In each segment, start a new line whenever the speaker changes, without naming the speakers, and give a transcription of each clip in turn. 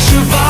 释放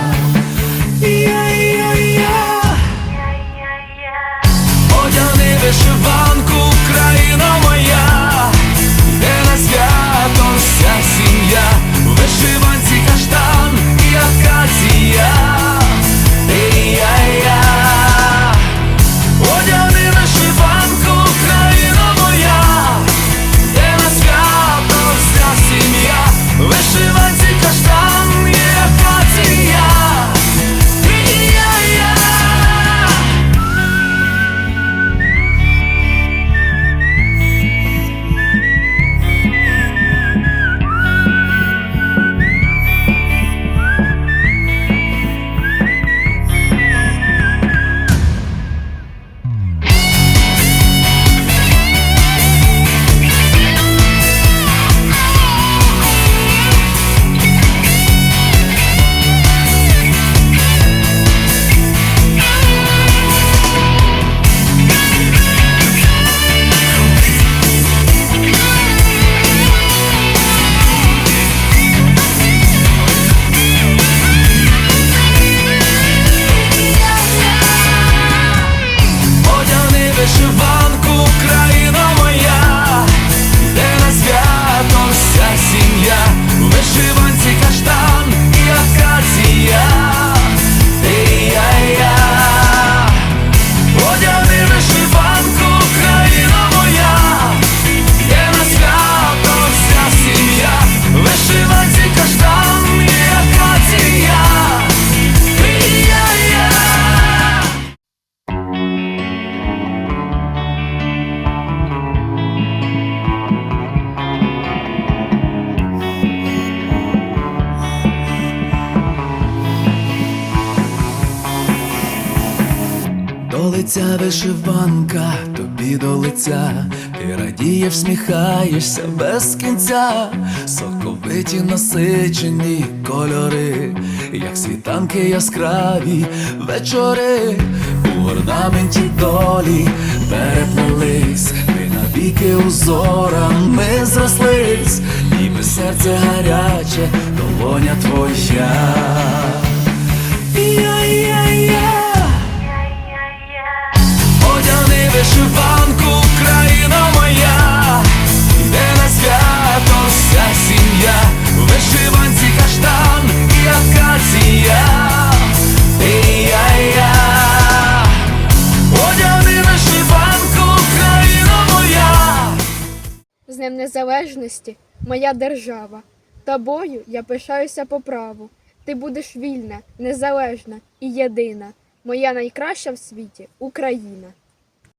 переживать лиця вишиванка, тобі до лиця, ти радіє, всміхаєшся без кінця, соковиті насичені кольори, як світанки яскраві вечори, у орнаменті долі переплелись, ми навіки узорами зрослись, ніби серце гаряче, долоня твоя.
Днем Незалежності, моя держава. Тобою я пишаюся по праву. Ти будеш вільна, незалежна і єдина. Моя найкраща в світі Україна.